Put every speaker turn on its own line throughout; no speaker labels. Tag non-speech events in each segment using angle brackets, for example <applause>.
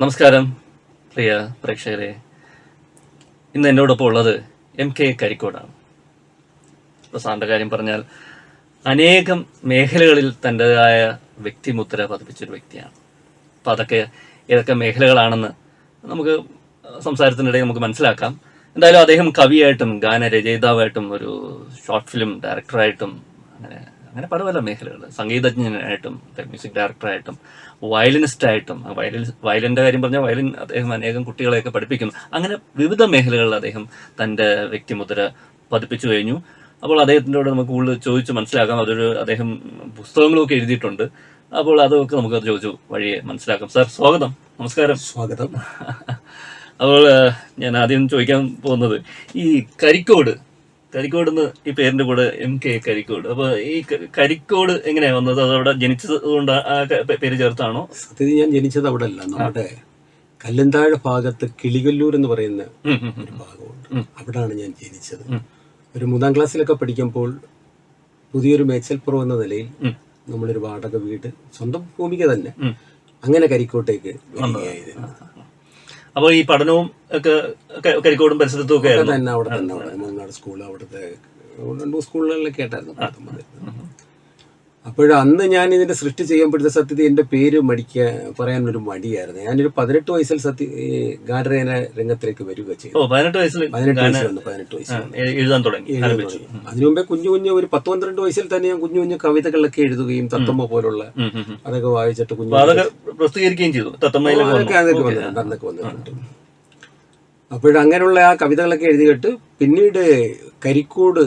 നമസ്കാരം പ്രിയ പ്രേക്ഷകരെ. ഇന്ന് എന്നോടൊപ്പം ഉള്ളത് എം കെ കരിക്കോടാണ്. പ്രസാറിന്റെ സാറിന്റെ കാര്യം പറഞ്ഞാൽ അനേകം മേഖലകളിൽ തന്റെതായ വ്യക്തിമുദ്ര പതിപ്പിച്ചൊരു വ്യക്തിയാണ്. അപ്പം അതൊക്കെ ഏതൊക്കെ മേഖലകളാണെന്ന് നമുക്ക് സംസാരത്തിനിടയിൽ നമുക്ക് മനസ്സിലാക്കാം. എന്തായാലും അദ്ദേഹം കവിയായിട്ടും ഗാനരചയിതാവായിട്ടും ഒരു ഷോർട്ട് ഫിലിം ഡയറക്ടറായിട്ടും അങ്ങനെ അങ്ങനെ പല പല മേഖലകൾ. സംഗീതജ്ഞനായിട്ടും മ്യൂസിക് ഡയറക്ടറായിട്ടും വയലിനിസ്റ്റായിട്ടും വയലിൻ വയലിന്റെ കാര്യം പറഞ്ഞാൽ വയലിൻ അദ്ദേഹം അനേകം കുട്ടികളെയൊക്കെ പഠിപ്പിക്കുന്നു. അങ്ങനെ വിവിധ മേഖലകളിൽ അദ്ദേഹം തന്റെ വ്യക്തിമുദ്ര പതിപ്പിച്ചു കഴിഞ്ഞു. അപ്പോൾ അദ്ദേഹത്തിന്റെ നമുക്ക് കൂടുതൽ ചോദിച്ച് മനസ്സിലാക്കാം. അതൊരു അദ്ദേഹം പുസ്തകങ്ങളൊക്കെ എഴുതിയിട്ടുണ്ട്. അപ്പോൾ അതൊക്കെ നമുക്ക് ചോദിച്ചു വഴിയെ മനസ്സിലാക്കാം. സാർ സ്വാഗതം. നമസ്കാരം.
സ്വാഗതം. <laughs>
അപ്പോൾ ഞാൻ ആദ്യം ചോദിക്കാൻ പോകുന്നത് ഈ കരിക്കോട് കരിക്കോട് എന്ന് ഈ പേരിന്റെ കൂടെ എം കെ കരിക്കോട്. അപ്പൊ ഈ കരിക്കോട് എങ്ങനെയാ വന്നത്? അതവിടെ ജനിച്ചത് കൊണ്ട് ആ പേര് ചേർത്താണോ?
സത്യത്തിൽ ഞാൻ ജനിച്ചത് അവിടെ അല്ല നമ്മുടെ കല്ലന്താഴ് ഭാഗത്ത് കിളികല്ലൂർ എന്ന് പറയുന്ന. ഒരു ഭാഗമുണ്ട്. അവിടാണ് ഞാൻ ജനിച്ചത്. ഒരു മൂന്നാം ക്ലാസ്സിലൊക്കെ പഠിക്കുമ്പോൾ പുതിയൊരു മേച്ചൽപ്പുറം എന്ന നിലയിൽ. നമ്മളൊരു വാടക വീട് സ്വന്തം ഭൂമിക തന്നെ അങ്ങനെ കരിക്കോട്ടേക്ക് വരികയായിരുന്നു.
അപ്പോൾ ഈ പഠനവും ഒക്കെ കരിക്കോടും പരിസരത്തും ഒക്കെ ആയിരുന്നു?
തന്നെ അവിടെ തന്നെ അവിടെ മൂന്നാട് സ്കൂൾ അവിടുത്തെ സ്കൂളുകളിലൊക്കെ ആയിട്ടായിരുന്നു അപ്പോൾ അന്ന് ഞാൻ ഇതിന്റെ സൃഷ്ടി ചെയ്യുമ്പോഴത്തെ സത്യത്തിൽ എന്റെ പേര് പറയാൻ ഒരു മടിയായിരുന്നു. ഞാനൊരു പതിനെട്ട് വയസ്സിൽ സത്യ ഈ ഗാനരചന രംഗത്തിലേക്ക് വരിക ചെയ്തു.
പതിനെട്ട് വയസ്സിൽ
പതിനെട്ട് വയസ്സിൽ വന്നു പതിനെട്ട് വയസ്സ്
എഴുതാൻ തുടങ്ങി.
അതിനു മുമ്പേ കുഞ്ഞു കുഞ്ഞു ഒരു പത്ത് പന്ത്രണ്ട് വയസ്സിൽ തന്നെ ഞാൻ കുഞ്ഞു കുഞ്ഞു കവിതകളൊക്കെ എഴുതുകയും തത്തമ്മ പോലുള്ള. അതൊക്കെ വായിച്ചിട്ട് കുഞ്ഞു
പ്രസിദ്ധീകരിക്കുകയും ചെയ്തു. തത്തമ്മയിലൊക്കെ
അതൊക്കെ അതൊക്കെ വന്നിട്ടുണ്ട് അന്നൊക്കെ വന്നിട്ടുണ്ട് അപ്പോഴങ്ങനെയുള്ള ആ കവിതകളൊക്കെ എഴുതിയിട്ട് പിന്നീട് കരിക്കോട്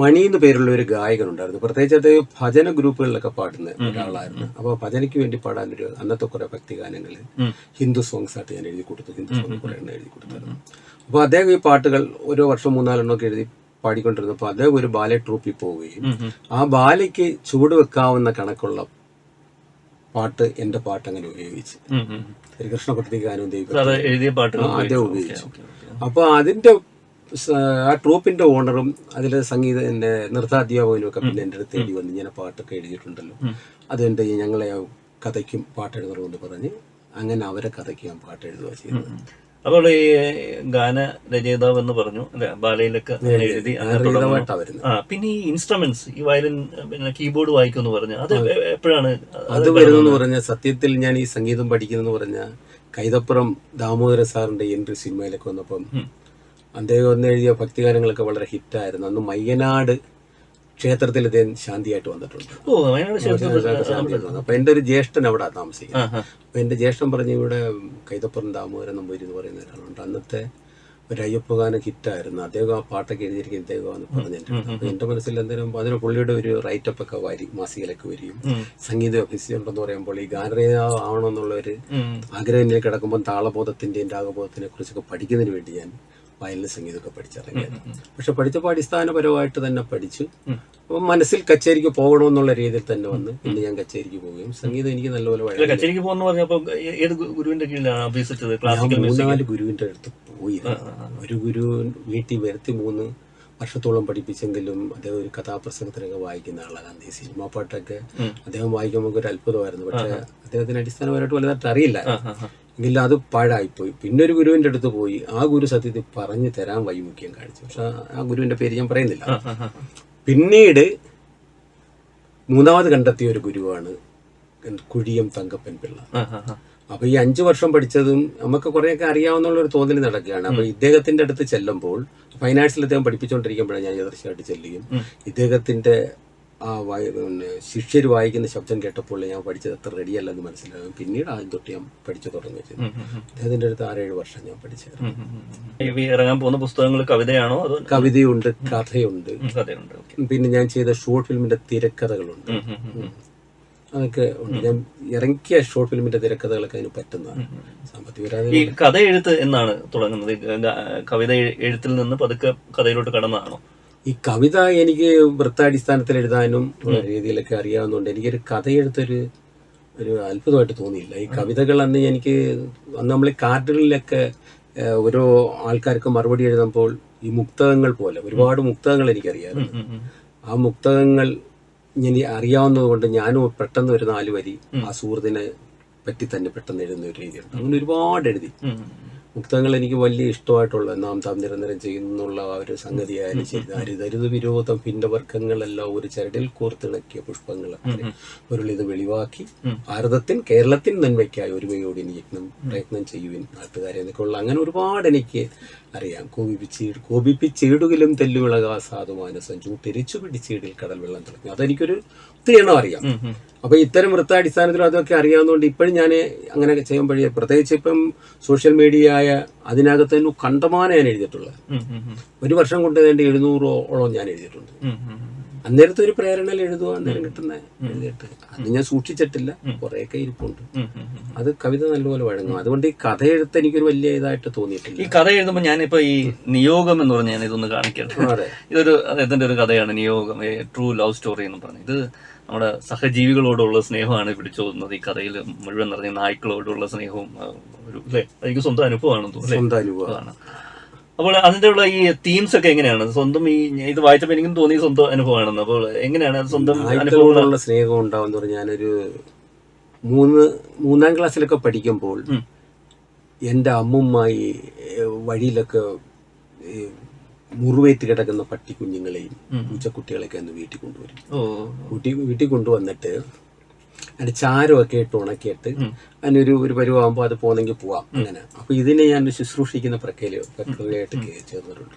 മണി എന്ന് പേരുള്ള ഒരു ഗായകനുണ്ടായിരുന്നു. പ്രത്യേകിച്ച് അത് ഭജന ഗ്രൂപ്പുകളിലൊക്കെ പാടുന്ന ഒരാളായിരുന്നു. അപ്പോൾ ഭജനയ്ക്ക് വേണ്ടി പാടാൻ ഒരു അന്നത്തെ കുറെ ഭക്തിഗാനങ്ങൾ. ഹിന്ദു സോങ്സ് ആയിട്ട് ഞാൻ എഴുതി കൊടുത്തു. ഹിന്ദു സോങ് കുറെ എണ്ണം എഴുതി കൊടുത്തായിരുന്നു അപ്പോൾ അദ്ദേഹം ഈ പാട്ടുകൾ ഓരോ വർഷം മൂന്നാലെണ്ണമൊക്കെ എഴുതി പാടിക്കൊണ്ടിരുന്നപ്പോൾ അദ്ദേഹം ഒരു ബാലെ ട്രൂപ്പിൽ പോവുകയും. ആ ബാലയ്ക്ക് ചൂട് വെക്കാവുന്ന കണക്കുള്ള പാട്ട് എന്റെ പാട്ട് അങ്ങനെ ഉപയോഗിച്ച്
ശ്രീകൃഷ്ണ പ്രതി
ഗാനം അതേ
ഉപയോഗിച്ചു.
അപ്പോൾ അതിന്റെ ആ ട്രൂപ്പിന്റെ ഓണറും അതിലെ സംഗീത എന്റെ നൃത്താധ്യാപകനും ഒക്കെ പിന്നെ എന്റെ അടുത്ത് തേടി വന്ന് ഇങ്ങനെ പാട്ടൊക്കെ എഴുതിയിട്ടുണ്ടല്ലോ. ചെയ്യും ഞങ്ങളെ കഥയ്ക്കും പാട്ടെഴുതണമെന്ന് പറഞ്ഞ് അങ്ങനെ അവരെ കഥയ്ക്ക് ഞാൻ പാട്ട് എഴുതുക ചെയ്യുന്നത്
അപ്പോൾ ഈ ഗാന രചയിതാവ് എന്ന് പറഞ്ഞു അല്ലെ? ബാലയിലൊക്കെ എഴുതി ആ പിന്നെ ഈ ഇൻസ്ട്രുമെന്റ്സ് ഈ വയലിൻ പിന്നെ കീബോർഡ് വായിക്കുമെന്ന് പറഞ്ഞു അത് എപ്പോഴാണ്
അത് വരുന്നെന്ന് പറഞ്ഞ സത്യത്തിൽ ഞാൻ ഈ സംഗീതം പഠിക്കുന്നെന്ന് പറഞ്ഞ കൈതപ്പുറം ദാമോദര സാറിന്റെ എൻട്രി സിനിമയിലൊക്കെ വന്നപ്പം അദ്ദേഹം ഒന്ന് എഴുതിയ ഭക്തിഗാനങ്ങളൊക്കെ വളരെ ഹിറ്റായിരുന്നു അന്ന് മയ്യനാട് ക്ഷേത്രത്തിൽ അദ്ദേഹം ശാന്തിയായിട്ട് വന്നിട്ടുണ്ട്. അപ്പൊ എന്റെ ഒരു ജ്യേഷ്ഠൻ അവിടെ താമസിക്കുന്നത്. അപ്പൊ എന്റെ ജ്യേഷ്ഠൻ പറഞ്ഞു ഇവിടെ കൈതപ്പുറം ദാമോദരൻ നമ്പൂരി എന്ന് പറയുന്ന ഒരാളുണ്ട് അന്നത്തെ ഒരു അയ്യപ്പ ഗാനം ഹിറ്റായിരുന്നു അദ്ദേഹം ആ പാട്ടൊക്കെ എഴുതിയിരിക്കും അദ്ദേഹം പറഞ്ഞു എന്റെ അടുത്ത്. അപ്പൊ എന്റെ മനസ്സിൽ എന്തെങ്കിലും അതിന് പുള്ളിയുടെ ഒരു റൈറ്റപ്പ് ഒക്കെ വരി മാസികയിലൊക്കെ വരികയും
ഉം.
സംഗീത അഭ്യസിച്ചുണ്ടെന്ന് പറയുമ്പോൾ ഈ ഗാനരേതാവ് ആവണമെന്നുള്ള ഒരു. ആഗ്രഹം കിടക്കുമ്പോൾ താളബോധത്തിന്റെയും രാഗബോധത്തിനെ കുറിച്ചൊക്കെ പഠിക്കുന്നതിന് വേണ്ടി ഞാൻ വയലിൻ സംഗീതമൊക്കെ പഠിച്ചിറങ്ങിയത്. പക്ഷെ പഠിച്ചപ്പോൾ അടിസ്ഥാനപരമായിട്ട് തന്നെ പഠിച്ചു. അപ്പം മനസ്സിൽ കച്ചേരിക്ക് പോകണമെന്നുള്ള രീതിയിൽ തന്നെ വന്ന് പിന്നെ ഞാൻ കച്ചേരിക്ക് പോവുകയും സംഗീതം എനിക്ക് നല്ലപോലെ
കച്ചേരിക്ക് പോകുന്ന പറഞ്ഞപ്പോൾ ഏത് ഗുരുവിന്റെ കീഴിലാണ് അഭ്യസിച്ചത്?
ഞാൻ മൂന്നാൽ ഗുരുവിന്റെ അടുത്ത് പോയി. ഒരു ഗുരു വീട്ടിൽ വരുത്തി മൂന്ന് വർഷത്തോളം പഠിപ്പിച്ചെങ്കിലും അദ്ദേഹം ഒരു കഥാപ്രസംഗത്തിനൊക്കെ വായിക്കുന്ന ആളാണ് ഗാന്ധി സിനിമാ പാട്ടൊക്കെ അദ്ദേഹം വായിക്കുമ്പോൾ ഒരു അത്ഭുതമായിരുന്നു പക്ഷെ അദ്ദേഹത്തിന് അടിസ്ഥാനപരമായിട്ട് വലുതായിട്ട് അറിയില്ല എങ്കിലും അത് പാഴായിപ്പോയി. പിന്നെ ഒരു ഗുരുവിന്റെ അടുത്ത് പോയി. ആ ഗുരു സത്യത്തിൽ പറഞ്ഞു തരാൻ വൈമുഖ്യം കാണിച്ചു. പക്ഷെ ആ ഗുരുവിന്റെ പേര് ഞാൻ പറയുന്നില്ല. പിന്നീട് മൂന്നാമത് കണ്ടെത്തിയ ഒരു ഗുരുവാണ് കുഴിയം തങ്കപ്പൻ പിള്ള. അപ്പൊ ഈ അഞ്ചു വർഷം പഠിച്ചതും നമുക്ക് കുറെയൊക്കെ അറിയാവുന്ന ഒരു തോന്നൽ നടക്കുകയാണ്. അപ്പൊ ഇദ്ദേഹത്തിന്റെ അടുത്ത് ചെല്ലുമ്പോൾ ഫൈനാൻസിൽ അദ്ദേഹം പഠിപ്പിച്ചുകൊണ്ടിരിക്കുമ്പോഴാണ് ഞാൻ യദർശയായിട്ട് ചെല്ലുകയും ഇദ്ദേഹത്തിന്റെ ആ വായ- പിന്നെ ശിഷ്യർ വായിക്കുന്ന ശബ്ദം കേട്ടപ്പോൾ ഞാൻ പഠിച്ചത് അത്ര റെഡിയല്ല എന്ന് മനസ്സിലാകും പിന്നീട് ആദ്യം തൊട്ട് ഞാൻ പഠിച്ചു തുടങ്ങി. ചെയ്തു അദ്ദേഹത്തിന്റെ അടുത്ത് ആറേഴ് വർഷം ഞാൻ പഠിച്ചായിരുന്നു.
ഇറങ്ങാൻ പോകുന്ന പുസ്തകങ്ങൾ കവിതയാണോ
കവിതയുണ്ട് കഥയുണ്ട്. പിന്നെ ഞാൻ ചെയ്ത ഷോർട്ട് ഫിലിമിന്റെ തിരക്കഥകളുണ്ട്. അതൊക്കെ ഉണ്ട്. ഞാൻ ഇറങ്ങിയ ഷോർട്ട് ഫിലിമിന്റെ തിരക്കഥകളൊക്കെ അതിന് പറ്റുന്നതാണ് സാമ്പത്തിക
ഈ കഥ എഴുത്ത് എന്നാണ് തുടങ്ങുന്നത്? കവിത എഴുത്തിൽ നിന്ന് പതുക്കെ കഥയിലോട്ട് കടന്നതാണോ
ഈ കവിത എനിക്ക് വൃത്താടിസ്ഥാനത്തിൽ എഴുതാനും രീതിയിലൊക്കെ അറിയാവുന്നതുകൊണ്ട് എനിക്കൊരു കഥ എഴുത്തൊരു ഒരു അത്ഭുതമായിട്ട് തോന്നിയില്ല. ഈ കവിതകൾ അന്ന് എനിക്ക് അന്ന് നമ്മൾ കാർഡുകളിലൊക്കെ ഓരോ ആൾക്കാർക്ക് മറുപടി എഴുതുമ്പോൾ ഈ മുക്തകങ്ങൾ പോലെ ഒരുപാട് മുക്തകങ്ങൾ എനിക്കറിയാമായിരുന്നു ആ മുക്തകങ്ങൾ ഞാൻ അറിയാവുന്നത് കൊണ്ട് ഞാനും പെട്ടെന്ന് ഒരു നാല് വരി ആ സുഹൃത്തിനെ പറ്റി തന്നെ പെട്ടെന്ന് എഴുതുന്ന ഒരു രീതിയുണ്ട്. അങ്ങനെ ഒരുപാട് എഴുതി. മുക്തങ്ങൾ എനിക്ക് വലിയ ഇഷ്ടമായിട്ടുള്ള നാം താം നിരന്തരം ചെയ്യുന്നുള്ള ആ ഒരു സംഗതിയായാലും ശരി. ദാരിദരിത വിരോധം ഭിന്നവർഗങ്ങളെല്ലാം ഒരു ചരടിൽ കോർത്തിണക്കിയ പുഷ്പങ്ങൾ പൊരുളിത് വെളിവാക്കി ഭാരതത്തിൻ കേരളത്തിൻ നന്മയ്ക്കായി ഒരുമയോട് ഇനി യജ്ഞം പ്രയത്നം ചെയ്യുവിൻ നാട്ടുകാരെ എന്നൊക്കെയുള്ള അങ്ങനെ ഒരുപാട് എനിക്ക് അറിയാം. കോപിപ്പിച്ച് കോപിപ്പിച്ചിടുകിലും തെല്ലുവിളകാ സാധു മാനസം ചൂട്ടിരിച്ചു പിടിച്ചിടിൽ കടൽ വെള്ളം തുടങ്ങി അതെനിക്കൊരു ഒത്തിരി എണ്ണം അറിയാം. അപ്പൊ ഇത്തരം വൃത്താടിസ്ഥാനത്തിൽ അതൊക്കെ അറിയാവുന്നതുകൊണ്ട് ഇപ്പോഴും ഞാൻ അങ്ങനെ ചെയ്യുമ്പോഴേ പ്രത്യേകിച്ച് ഇപ്പം സോഷ്യൽ മീഡിയ ആയ അതിനകത്ത് തന്നെ കണ്ടമാനം ഞാൻ എഴുതിയിട്ടുള്ളത്. ഒരു വർഷം കൊണ്ട് എഴുന്നൂറോളം ഞാൻ എഴുതിയിട്ടുണ്ട്. അന്നേരത്തെ ഒരു പ്രേരണയിൽ എഴുതുക അന്നേരം കിട്ടുന്ന എഴുതിയിട്ട്. അത് ഞാൻ സൂക്ഷിച്ചിട്ടില്ല. കുറേയൊക്കെ ഇരിപ്പുണ്ട്. അത് കവിത നല്ലപോലെ വഴങ്ങും. അതുകൊണ്ട് ഈ കഥ എഴുത്ത് എനിക്കൊരു വലിയ ഇതായിട്ട് തോന്നിയിട്ടില്ല.
ഈ കഥ എഴുതുമ്പോൾ ഞാനിപ്പോ ഈ നിയോഗം എന്ന് പറഞ്ഞ ഞാൻ ഇതൊന്ന് കാണിക്കട്ടെ ഇതൊരു അദ്ദേഹത്തിന്റെ ഒരു കഥയാണ് നിയോഗം ട്രൂ ലവ് സ്റ്റോറി എന്ന് പറഞ്ഞു. ഇത് നമ്മുടെ സഹജീവികളോടുള്ള സ്നേഹമാണ് പിടിച്ചു തോന്നുന്നത് ഈ കഥയിൽ മുഴുവൻ നിറഞ്ഞ നായ്ക്കളോടുള്ള സ്നേഹവും ഒരു അല്ലേ? എനിക്ക് സ്വന്തം അനുഭവമാണെന്ന് തോന്നുന്നു
സ്വന്തം
അനുഭവമാണ് അപ്പോൾ അതിന്റെ ഉള്ള ഈ തീംസ് ഒക്കെ എങ്ങനെയാണ്? സ്വന്തം ഈ ഇത് വായിച്ചപ്പോൾ എനിക്കും തോന്നി സ്വന്തം അനുഭവമാണെന്ന്. അപ്പോൾ എങ്ങനെയാണ് സ്വന്തം
അനുഭവങ്ങളുള്ള സ്നേഹം ഉണ്ടാവും പറഞ്ഞാൽ ഞാനൊരു മൂന്ന് മൂന്നാം ക്ലാസ്സിലൊക്കെ പഠിക്കുമ്പോൾ എന്റെ എന്റെ ഏഹ്, വഴിയിലൊക്കെ മുറിവേറ്റ് കിടക്കുന്ന പട്ടിക്കുഞ്ഞുങ്ങളെയും പൂച്ചക്കുട്ടികളെയൊക്കെ അന്ന് വീട്ടിൽ കൊണ്ടുവരും. വീട്ടിൽ വീട്ടിൽ കൊണ്ടുവന്നിട്ട് അതിന്റെ ചാരമൊക്കെ ഇട്ട് ഉണക്കിയിട്ട് അതിനൊരു ഒരു പരുവാകുമ്പോൾ അത് പോകണമെങ്കിൽ പോവാം. അങ്ങനെ. അപ്പൊ ഇതിനെ ഞാൻ ശുശ്രൂഷിക്കുന്ന പ്രക്രിയ പ്രക്രിയയായിട്ട് ചേർന്നിട്ടുണ്ട്.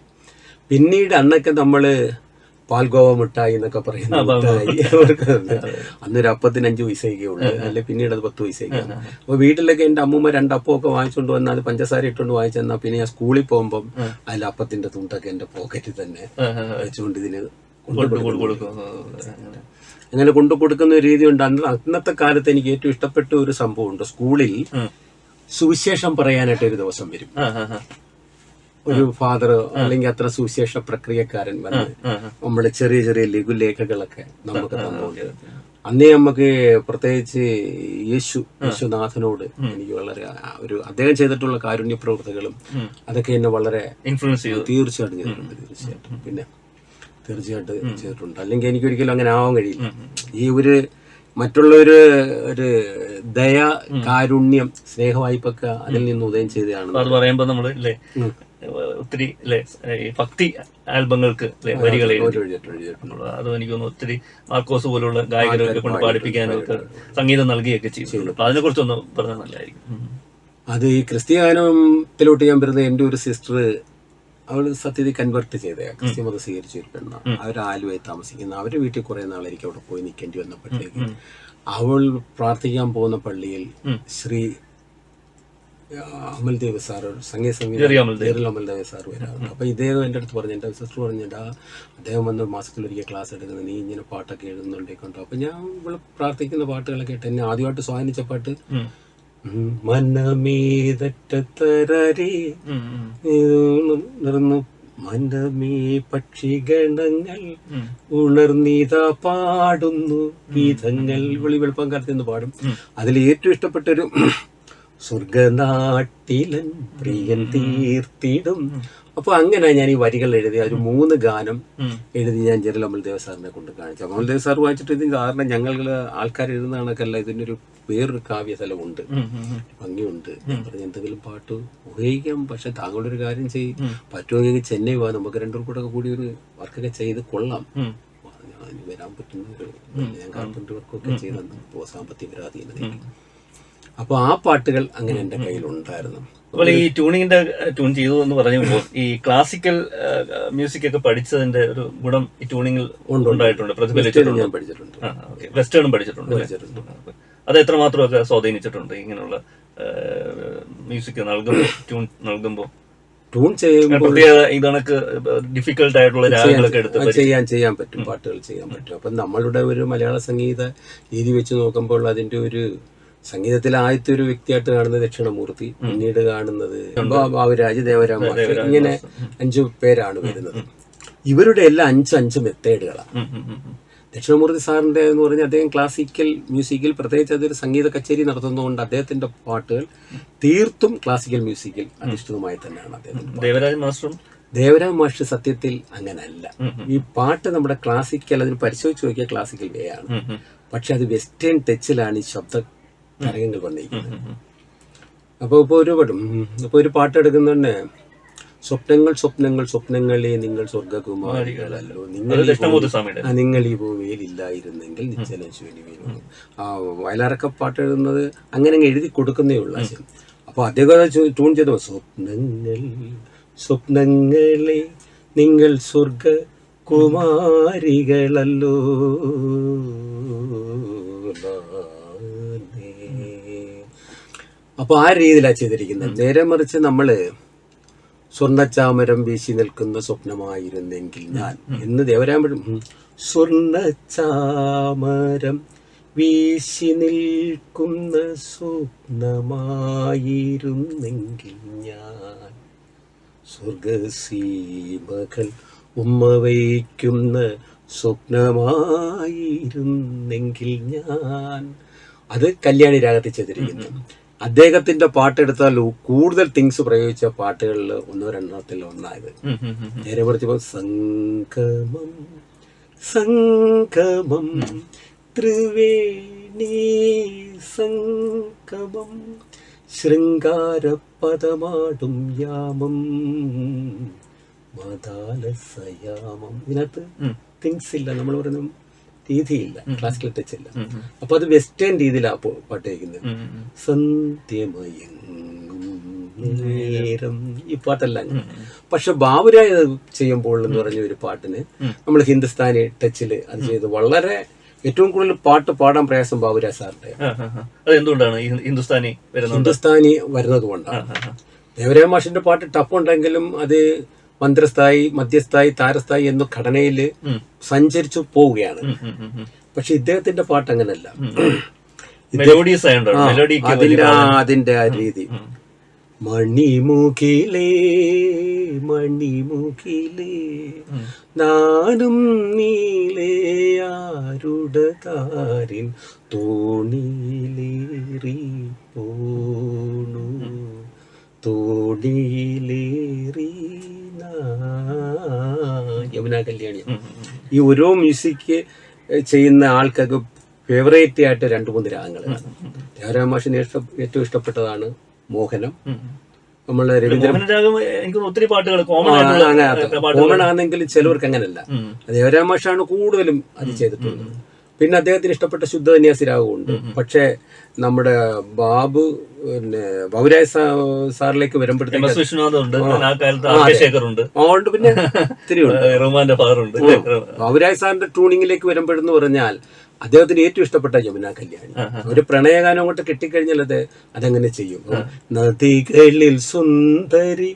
പിന്നീട് അന്നൊക്കെ നമ്മൾ പാൽഗോവ മിഠായി എന്നൊക്കെ പറയുന്ന മിഠായി അന്ന് അന്നൊരു അപ്പത്തിന് അഞ്ച് പൈസയൊക്കെ ഉള്ളു. അല്ലെ പിന്നീട് അത് പത്ത് പൈസയൊക്കെ അപ്പൊ വീട്ടിലൊക്കെ എന്റെ അമ്മൂമ്മ രണ്ട് അപ്പമൊക്കെ വാങ്ങിച്ചുകൊണ്ട് വന്നാൽ അത് പഞ്ചസാര ഇട്ടുകൊണ്ട് വാങ്ങിച്ചെന്നാൽ പിന്നെ ഞാൻ സ്കൂളിൽ പോകുമ്പോൾ അതിൽ അപ്പത്തിന്റെ തുണ്ടൊക്കെ എന്റെ പോക്കറ്റിൽ തന്നെ. വെച്ചുകൊണ്ട് ഇതിന്
കൊണ്ടുപോയി കൊടുക്കും, അങ്ങനെ.
കൊണ്ടു കൊടുക്കുന്ന ഒരു രീതിയുണ്ട് ഉണ്ട്. അന്നത്തെ കാലത്ത് എനിക്ക് ഏറ്റവും ഇഷ്ടപ്പെട്ട ഒരു സംഭവമുണ്ട്. സ്കൂളിൽ സുവിശേഷം പറയാനായിട്ട് ഒരു ദിവസം വരും. ഒരു ഫാദർ അല്ലെങ്കിൽ അത്ര സുവിശേഷ പ്രക്രിയക്കാരൻ വന്ന് നമ്മൾ ചെറിയ ചെറിയ ലഘുലേഖകളൊക്കെ നമുക്ക് തന്നുകൊണ്ട് അന്നേ നമുക്ക് പ്രത്യേകിച്ച് യേശു യേശുനാഥനോട് എനിക്ക് വളരെ ഒരു അദ്ദേഹം ചെയ്തിട്ടുള്ള കാരുണ്യ പ്രവൃത്തികളും അതൊക്കെ എന്നെ വളരെ
ഇൻഫ്ലുവൻസ് ചെയ്തു.
തീർച്ചയായിട്ടും ചെയ്തിട്ടുണ്ട് തീർച്ചയായിട്ടും. പിന്നെ തീർച്ചയായിട്ടും ചെയ്തിട്ടുണ്ട്. അല്ലെങ്കിൽ എനിക്ക് ഒരിക്കലും അങ്ങനെ ആവാൻ കഴിയില്ല. ഈ ഒരു മറ്റുള്ളവര് ഒരു ദയ കാരുണ്യം സ്നേഹവായ്പൊക്കെ അതിൽ നിന്ന് ഉദയം ചെയ്തതാണ്.
അത് പറയുമ്പോ നമ്മൾ അല്ലേ. ഒത്തിരി അല്ലേ ഭക്തി ആൽബങ്ങൾക്ക് വരികൾ അത് എനിക്ക് ഒത്തിരി മാർക്കോസ് പോലുള്ള ഗായകരൊക്കെ കൊണ്ട് പാടിപ്പിക്കാനും ഒക്കെ സംഗീതം നൽകുകയൊക്കെ ചെയ്തിട്ടുണ്ട്. അപ്പൊ അതിനെ കുറിച്ചൊന്ന് പറഞ്ഞാൽ നല്ലതായിരിക്കും
അത് ഈ ക്രിസ്ത്യാനത്തിലോട്ട് ഞാൻ വരുന്ന എന്റെ ഒരു സിസ്റ്റർ അവൾ സത്യത്തിൽ കൺവേർട്ട് ചെയ്തേ ക്രിസ്ത്യ മതം സ്വീകരിച്ച ഒരു പെണ്ണ അവർ ആലുവായി താമസിക്കുന്ന അവരുടെ വീട്ടിൽ കുറെ നാളായിരിക്കും അവിടെ പോയി നിൽക്കേണ്ടി വന്നപ്പോഴത്തേക്ക് അവൾ പ്രാർത്ഥിക്കാൻ പോകുന്ന പള്ളിയിൽ ശ്രീ അമൽദേവ് സാർ സംഗീത സംഗീതം അമൽദേവ്. സാർ വരാറുണ്ട്. അപ്പൊ ഇദ്ദേഹം എന്റെ അടുത്ത് പറഞ്ഞു എന്റെ സിസ്റ്റർ പറഞ്ഞിട്ട് അദ്ദേഹം വന്ന് മാസത്തിലൊരിക്കൽ ക്ലാസ് എടുക്കുന്നത് നീ ഇങ്ങനെ പാട്ടൊക്കെ എഴുതുന്നുണ്ടേക്കൊണ്ടോ? അപ്പൊ ഞാൻ ഇവിടെ പ്രാർത്ഥിക്കുന്ന പാട്ടുകളൊക്കെ കേട്ട് എന്നെ ആദ്യമായിട്ട് സ്വാധീനിച്ച പാട്ട്. മനമേതറ്റത്തരേ. ഉണർന്നു മനമേ പക്ഷിഗണങ്ങൾ. ഉണർന്നീതാ പാടുന്നു. ഗീതങ്ങൾ വെളിവെളുപ്പം കാലത്ത് നിന്ന് പാടും അതിൽ ഏറ്റവും ഇഷ്ടപ്പെട്ടൊരു സ്വർഗനാട്ടിലൻ പ്രിയൻ തീർത്തിടും. അപ്പൊ അങ്ങനെ ഞാൻ ഈ വരികൾ എഴുതി ഒരു മൂന്ന് ഗാനം എഴുതി ഞാൻ ജനൽ അമൽദേവ് സാറിനെ കൊണ്ട് കാണിച്ചു. അമൽദേവ് സാർ വായിച്ചിട്ട് ഇതിന് കാരണം ഞങ്ങൾ ആൾക്കാർ എഴുതുന്ന കണക്കല്ല ഒരു വേറൊരു കാവ്യതലമുണ്ട്. ഭംഗിയുണ്ട്. ഞാൻ പറഞ്ഞു എന്തെങ്കിലും പാട്ട് ഉപയോഗിക്കാം പക്ഷെ താങ്കളുടെ ഒരു കാര്യം ചെയ്യും. പറ്റുമെങ്കിൽ ചെന്നൈ പോവാം നമുക്ക് രണ്ടു കൂടെ കൂടി ഒരു വർക്കൊക്കെ ചെയ്ത് കൊള്ളാം. വരാൻ പറ്റുന്ന ഒരു ഞാൻ കാർപ്പന്റർ വർക്കൊക്കെ ചെയ്തു സാമ്പത്തിക പരാധീനതയ്ക്ക് അപ്പോൾ ആ പാട്ടുകൾ അങ്ങനെ എന്റെ കയ്യിലുണ്ടായിരുന്നു.
അപ്പോൾ ഈ ട്യൂണിങ്ങിന്റെ ട്യൂൺ ചെയ്തു എന്ന് പറയുമ്പോൾ ഈ ക്ലാസിക്കൽ മ്യൂസിക് ഒക്കെ പഠിച്ചതിന്റെ ഒരു ഗുണം ഈ ട്യൂണിങ്ങിൽ ഉണ്ടായിട്ടുണ്ട് പ്രതിഫലിച്ചിട്ടുണ്ട്.
ഞാൻ പഠിച്ചിട്ടുണ്ട്.
വെസ്റ്റേണും പഠിച്ചിട്ടുണ്ട് അത്
പഠിച്ചിട്ടുണ്ട്.
അത് എത്രമാത്രമൊക്കെ സ്വാധീനിച്ചിട്ടുണ്ട് ഇങ്ങനെയുള്ള മ്യൂസിക് നൽകുമ്പോൾ ട്യൂൺ നൽകുമ്പോൾ?
ട്യൂൺ ചെയ്യുമ്പോൾ
ഇതണക്ക് ഡിഫിക്കൽട്ട് ആയിട്ടുള്ള രാഗങ്ങളൊക്കെ എടുത്ത്
ചെയ്യാൻ ചെയ്യാൻ പറ്റും പാട്ടുകൾ ചെയ്യാൻ പറ്റും. അപ്പം നമ്മളുടെ ഒരു മലയാള സംഗീത രീതി വെച്ച് നോക്കുമ്പോൾ അതിന്റെ ഒരു സംഗീതത്തിലെ ആദ്യത്തെ ഒരു വ്യക്തിയായിട്ട് കാണുന്നത് ദക്ഷിണമൂർത്തി പിന്നീട് കാണുന്നത് രാജദേവരാമ ബാബുരാജ് ദേവരാം മാസ്റ്റർ ഇങ്ങനെ അഞ്ചു പേരാണ് വരുന്നത്. ഇവരുടെ എല്ലാം അഞ്ച് അഞ്ച് മെത്തേഡുകളാണ്. ദക്ഷിണമൂർത്തി സാറിന്റെ എന്ന് പറഞ്ഞാൽ അദ്ദേഹം ക്ലാസിക്കൽ മ്യൂസിക്കിൽ പ്രത്യേകിച്ച് അതൊരു സംഗീത കച്ചേരി നടത്തുന്നതുകൊണ്ട് അദ്ദേഹത്തിന്റെ പാട്ടുകൾ തീർത്തും ക്ലാസിക്കൽ മ്യൂസിക്കിൽ അധിഷ്ഠിതമായി തന്നെയാണ് അദ്ദേഹത്തിന്റെ
ദേവരാജ് മാസ്റ്ററും?
ദേവരാം മാഷ് സത്യത്തിൽ അങ്ങനല്ല ഈ പാട്ട് നമ്മുടെ ക്ലാസിക്കൽ അതിന് പരിശോധിച്ച് നോക്കിയ ക്ലാസിക്കൽ വേ ആണ്. പക്ഷെ അത് വെസ്റ്റേൺ ടച്ചിലാണ് ഈ ശബ്ദ തരംഗങ്ങൾ വന്നിരിക്കുന്നത് അപ്പോൾ ഇപ്പോൾ ഒരു പാട്ട് ഇപ്പോൾ ഒരു പാട്ട് എടുക്കുന്നുണ്ട് സ്വപ്നങ്ങൾ സ്വപ്നങ്ങൾ സ്വപ്നങ്ങളെ നിങ്ങൾ സ്വർഗകുമാരികളല്ലോ നിങ്ങൾ നിങ്ങൾ ഈ ഭൂമിയിൽ ഇല്ലായിരുന്നെങ്കിൽ നിശ്ചലം ശൂന്യ വീണു. ആ വയലാറൊക്കെ പാട്ട് എഴുതുന്നത് അങ്ങനെ എഴുതി കൊടുക്കുന്നേ ഉള്ളൂ. ആശയം അപ്പോൾ അദ്ദേഹം ട്യൂൺ ചെയ്ത സ്വപ്നങ്ങൾ സ്വപ്നങ്ങളെ നിങ്ങൾ സ്വർഗ കുമാരികളല്ലോ അപ്പോൾ ആ രീതിയിലാണ് ചെയ്തിരിക്കുന്നത് നേരെ മറിച്ച് നമ്മൾ സ്വർണച്ചാമരം വീശി നിൽക്കുന്ന സ്വപ്നമായിരുന്നെങ്കിൽ ഞാൻ എന്ന് ദേവരാമൻ സ്വർണച്ചാമരം വീശി നിൽക്കുന്ന സ്വപ്നമായിരുന്നെങ്കിൽ ഞാൻ സ്വർഗസീമകൾ ഉമ്മ വയ്ക്കുന്ന സ്വപ്നമായിരുന്നെങ്കിൽ ഞാൻ അത് കല്യാണി രാഗത്തിൽ ചെയ്തിരിക്കുന്നു. അദ്ദേഹത്തിന്റെ പാട്ടെടുത്താൽ കൂടുതൽ തിങ്സ് പ്രയോഗിച്ച പാട്ടുകളിൽ ഒന്നോ രണ്ടെണ്ണത്തിൽ ഒന്നായത്. നേരെ പറിച്ചപ്പോ സംഗമം സംഗമം ത്രിവേണി സംഗമം ശൃംഗാരപദമാടും യാമം മതാലസയാമം ഇതിനകത്ത് തിങ്സ് ഇല്ല. നമ്മൾ പറയുന്ന രീതിയില്ല ക്ലാസിക്കൽ ടച്ച് ഇല്ല. അപ്പൊ അത് വെസ്റ്റേൺ രീതിയിലാണ് പാട്ട് കേൾക്കുന്നത്. സന്ധ്യമയങ്ങും ഈ പാട്ടല്ല പക്ഷെ ബാബുരായ ചെയ്യുമ്പോൾ എന്ന് പറഞ്ഞ ഒരു പാട്ടിന് നമ്മൾ ഹിന്ദുസ്ഥാനി ടച്ചിൽ അത് ചെയ്ത് വളരെ ഏറ്റവും കൂടുതൽ പാട്ട് പാടാൻ പ്രയാസം ബാബുരാ സാറിന്റെ.
എന്തുകൊണ്ടാണ് ഹിന്ദുസ്ഥാനി
ഹിന്ദുസ്ഥാനി വരുന്നത് കൊണ്ടാണ്. ദേവരായ മാഷിന്റെ പാട്ട് ടഫ് ഉണ്ടെങ്കിലും അത് മന്ത്രസ്ഥായി മധ്യസ്ഥായി താരസ്ഥായി എന്ന ഘടനയിൽ സഞ്ചരിച്ചു പോവുകയാണ്. പക്ഷെ ഇദ്ദേഹത്തിന്റെ പാട്ട് അങ്ങനല്ല. അതിന്റെ ആ- അതിന്റെ ആ രീതി. മണിമുഖിലേ മണിമുഖിലേ നാനും നീലേ ആരുടെ താരിൻ തോണിയിലേറി പോണു തോണിയിലേറി യമുന കല്യാണി. ഈ ഓരോ മ്യൂസിക് ചെയ്യുന്ന ആൾക്കൊക്കെ ഫേവറേറ്റ് ആയിട്ട് രണ്ട് മൂന്ന് രാഗങ്ങളാണ് ദേവരാമ മാഷിന് ഏറ്റവും ഇഷ്ടപ്പെട്ടതാണ് മോഹനം. നമ്മളെ
രവീന്ദ്രൻ എനിക്ക് ഒത്തിരി പാട്ടുകൾ കോമൺ
ആണെങ്കിൽ ചിലവർക്ക് അങ്ങനല്ല. ദേവരാമാഷാണ് കൂടുതലും അത് ചെയ്തിട്ടുള്ളത്. പിന്നെ അദ്ദേഹത്തിന് ഇഷ്ടപ്പെട്ട ശുദ്ധ രാഗമുണ്ട് പക്ഷേ നമ്മുടെ ബാബു പിന്നെ ബാബുരായ സാ- സാറിലേക്ക്
എം
വരുമ്പോഴത്തേക്ക്
ഉണ്ട് ആ. കാലത്ത് ആർ ഉണ്ട്
അതുകൊണ്ട് പിന്നെ ബൗരായ <laughs> സാറിന്റെ ട്യൂണിങ്ങിലേക്ക് വരുമ്പോഴെന്ന് പറഞ്ഞാൽ അദ്ദേഹത്തിന് ഏറ്റവും ഇഷ്ടപ്പെട്ട യമുന കല്യാണി. ഒരു പ്രണയഗാനം അങ്ങോട്ട് കിട്ടിക്കഴിഞ്ഞാൽ അത് അതങ്ങനെ ചെയ്യും. നദികളിൽ സുന്ദരി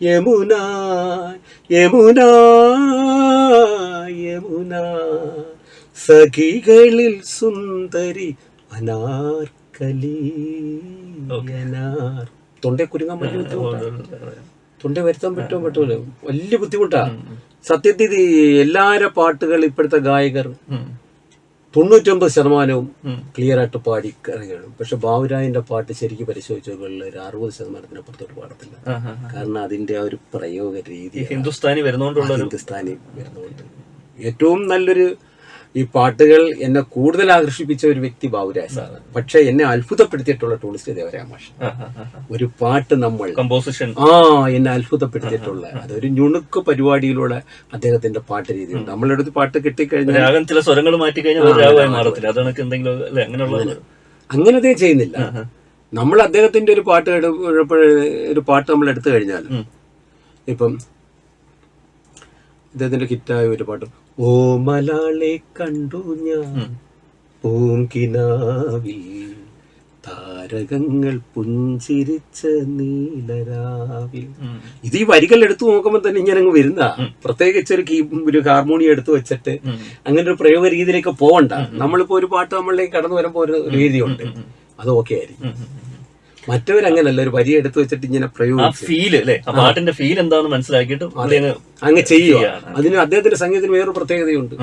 യമുന യമുന യമുന. സഖികളിൽ സുന്ദരി അനാർക്കലി അനാർ തൊണ്ടേ കുരുങ്ങാൻ വലിയ തൊണ്ട. വരുത്താൻ പറ്റുമോ പറ്റൂല. വലിയ ബുദ്ധിമുട്ടാ. സത്യത്തിൽ എല്ലാരെ പാട്ടുകൾ ഇപ്പോഴത്തെ ഗായകർ തൊണ്ണൂറ്റൊമ്പത് ശതമാനവും ക്ലിയർ ആയിട്ട് പാടി ഇറങ്ങുകയാണ് പക്ഷെ ബാബുരായന്റെ പാട്ട് ശരിക്കും പരിശോധിച്ചാൽ ഒരു അറുപത് ശതമാനത്തിന് അപ്പുറത്തോട്ട് പാടത്തില്ല. കാരണം അതിന്റെ ആ ഒരു പ്രയോഗ രീതി
ഹിന്ദുസ്ഥാനി വരുന്നോണ്ടുള്ള
ഹിന്ദുസ്ഥാനി വരുന്നോണ്ട്. ഏറ്റവും നല്ലൊരു ഈ പാട്ടുകൾ എന്നെ കൂടുതൽ ആകർഷിപ്പിച്ച ഒരു വ്യക്തി ബാബുരാജ് സാറാണ് പക്ഷെ എന്നെ അത്ഭുതപ്പെടുത്തിയിട്ടുള്ള ടൂറിസ്റ്റ് ദേവരാമാഷ് ഒരു പാട്ട് നമ്മൾ
കമ്പോസിഷൻ
ആ എന്നെ അത്ഭുതപ്പെടുത്തിയിട്ടുള്ള. അതൊരു ഞുണുക്ക് പരിപാടിയിലൂടെ അദ്ദേഹത്തിന്റെ പാട്ട് രീതിയുണ്ട്. നമ്മളെടുത്ത് പാട്ട് കിട്ടിക്കഴിഞ്ഞാൽ
രാഗം ചില സ്വരങ്ങൾ മാറ്റി കഴിഞ്ഞാൽ മാറത്തില്ല. അത് എന്തെങ്കിലും അങ്ങനെയുള്ള
അങ്ങനത്തെ ചെയ്യുന്നില്ല. നമ്മൾ അദ്ദേഹത്തിന്റെ ഒരു പാട്ട് ഒരു പാട്ട് നമ്മൾ എടുത്തു കഴിഞ്ഞാൽ ഇപ്പം അദ്ദേഹത്തിന്റെ കിറ്റായ ഒരു പാട്ട് ഓ മലാളെ കണ്ടു ഞാൻ. പൂങ്കിനാവിൽ താരകങ്ങൾ പുഞ്ചിരിച്ച നീലരാവിൽ. ഇത് ഈ വരികൾ എടുത്തു നോക്കുമ്പോൾ തന്നെ ഇങ്ങനെ അങ്ങ് വരുന്ന പ്രത്യേകിച്ച് ഒരു കീ ഒരു ഹാർമോണിയം എടുത്തു വെച്ചിട്ട് അങ്ങനെ ഒരു പ്രയോഗ രീതിയിലേക്ക് പോകണ്ട നമ്മളിപ്പോ ഒരു പാട്ട് നമ്മളിലേക്ക് കടന്നു വരുമ്പോൾ ഒരു രീതിയുണ്ട് അത് ഓക്കെ ആയിരിക്കും. മറ്റവരങ്ങനല്ല ഒരു വരി എടുത്തു വെച്ചിട്ട് ഇങ്ങനെ
ഫീൽ ആ പാട്ടിന്റെ ഫീൽ എന്താണെന്ന് മനസ്സിലാക്കിയിട്ട് അങ്ങ്
ചെയ്യുക. അതിന് അദ്ദേഹത്തിന്റെ സംഗീതത്തിന് വേറൊരു പ്രത്യേകതയുണ്ട്.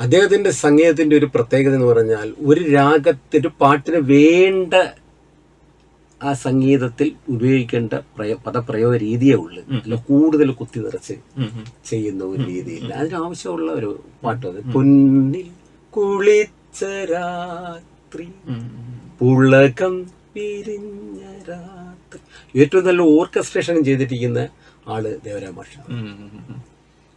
അദ്ദേഹത്തിന്റെ സംഗീതത്തിന്റെ ഒരു പ്രത്യേകത എന്ന് പറഞ്ഞാൽ ഒരു രാഗത്തിന് പാട്ടിന് വേണ്ട ആ സംഗീതത്തിൽ ഉപയോഗിക്കേണ്ട പ്രയ പദപ്രയോഗ രീതിയേ ഉള്ളൂ. അല്ല കൂടുതൽ കുത്തി നിറച്ച്. ചെയ്യുന്ന ഒരു രീതിയില്ല. അതിനാവശ്യമുള്ള ഒരു പാട്ട് പൊന്നിൽ കുളിച്ച രാത്രി പുളകം പിരിഞ്ഞ രാത്രി. ഏറ്റവും നല്ല ഓർക്കസ്ട്രേഷൻ ചെയ്തിട്ടിരിക്കുന്ന ആൾ ദേവരായ മാഷാണ്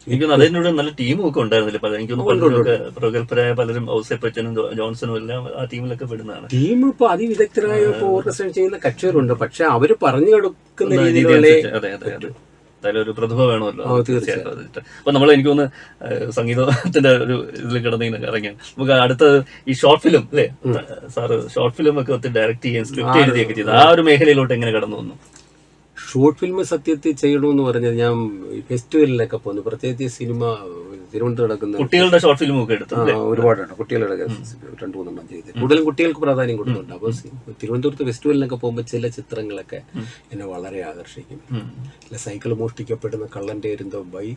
എനിക്ക് അതിനോട് നല്ല ടീമും ഒക്കെ ഉണ്ടായിരുന്നില്ല? പല എനിക്ക് പലരും പ്രഗത്ഭരായ പലരും ഔസേപ്പച്ചനും ജോൺസണും എല്ലാം ആ ടീമിലൊക്കെ പെടുന്നതാണ്.
ടീം ഇപ്പൊ അതിവിദഗ്ധരായ ഓർക്കസ്ട്രേഷൻ ചെയ്യുന്ന കക്ഷികളുണ്ട്. പക്ഷെ അവർ പറഞ്ഞു കൊടുക്കുന്ന
രീതി
രീതിയിലുള്ള
എന്തായാലും ഒരു പ്രതിഭ വേണമല്ലോ. തീർച്ചയായിട്ടും അപ്പൊ നമ്മൾ എനിക്ക് തോന്നുന്നു സംഗീതത്തിന്റെ ഒരു ഇതിൽ കിടന്നിങ്ങനെ ഇറങ്ങി നമുക്ക് അടുത്ത ഈ ഷോർട്ട് ഫിലിം അല്ലേ സാറ് ഷോർട്ട് ഫിലിം ഒക്കെ ഒത്തിരി ഡയറക്ട് ചെയ്യാൻ സ്ക്രിപ്റ്റ് എഴുതിയൊക്കെ ചെയ്തു. ആ ഒരു മേഖലയിലോട്ട് എങ്ങനെ കടന്നു വന്നു?
ഷോർട്ട് ഫിലിം സത്യത്തിൽ ചെയ്യണമെന്ന് പറഞ്ഞത് ഞാൻ ഫെസ്റ്റിവലിലൊക്കെ പോകുന്നു പ്രത്യേകിച്ച് സിനിമ തിരുവനന്തപുരം നടക്കുന്ന
കുട്ടികളുടെ ഷോർട്ട് ഫിലിം ഒക്കെ എടുത്തു
ഒരുപാടാണ്. ഒരുപാടുണ്ട് കുട്ടികളുടെ രണ്ടു മൂന്നെണ്ണം ചെയ്ത് കൂടുതലും കുട്ടികൾക്ക് പ്രാധാന്യം കൊടുക്കുന്നുണ്ട്. അപ്പോൾ തിരുവനന്തപുരത്ത് ഫെസ്റ്റിവലിനൊക്കെ പോകുമ്പോൾ ചില ചിത്രങ്ങളൊക്കെ എന്നെ വളരെ ആകർഷിക്കും. അല്ല സൈക്കിൾ മോഷ്ടിക്കപ്പെടുന്ന കള്ളന്റെ എരുന്തോ ബൈ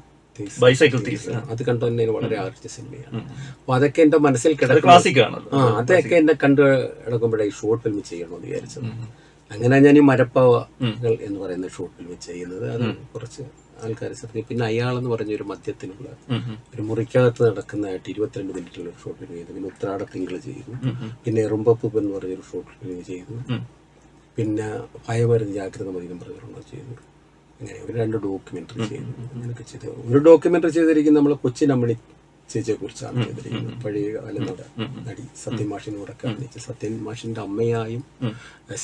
ബൈസൈക്കിൾ തീസ്
അത് കണ്ടു തന്നെ വളരെ ആകർഷിച്ച സിനിമയാണ്. അപ്പൊ അതൊക്കെ എന്റെ മനസ്സിൽ കിടക്കും ആ അതൊക്കെ എന്നെ കണ്ടു കിടക്കുമ്പോഴേ ഷോർട്ട് ഫിലിം ചെയ്യണമെന്ന് വിചാരിച്ചത്. അങ്ങനെ ഞാൻ ഈ മരപ്പാവകൾ എന്ന് പറയുന്ന ഷൂട്ടിൽ വെച്ച് ചെയ്യുന്നത്. അത് കുറച്ച് ആൾക്കാരെ ശ്രദ്ധിക്കും പിന്നെ അയാളെന്ന് പറഞ്ഞ ഒരു മദ്യത്തിനുള്ള ഒരു മുറിക്കകത്ത് നടക്കുന്നതായിട്ട് ഇരുപത്തിരണ്ട് മിനിറ്റുള്ള ഷോട്ടിൽ ഷോർട്ട് ഫിലിം ചെയ്തു. പിന്നെ ഉത്രാട തിങ്കൾ ചെയ്തു. പിന്നെ എറുമ്പപ്പൂപ്പ് എന്ന് പറഞ്ഞൊരു ഷോർട്ട് ഫിലിം ചെയ്തു. പിന്നെ ഭയമരുന്ന് ജാഗ്രത മതി പറഞ്ഞൊരെണ്ണം ചെയ്തു. അങ്ങനെ ഒരു രണ്ട് ഡോക്യുമെന്ററി ചെയ്തു. അങ്ങനെയൊക്കെ ചെയ്തു. ഒരു ഡോക്യുമെന്ററി ചെയ്തിരിക്കുന്ന നമ്മൾ കൊച്ചിനമ്മണി ചേച്ചിയെ കുറിച്ചാണ് ചെയ്തിരിക്കുന്നത് പഴയ കാല നട നടി സത്യൻ മാഷിനോടൊക്കെ അഭിനയിച്ച് സത്യൻ മാഷിന്റെ അമ്മയായും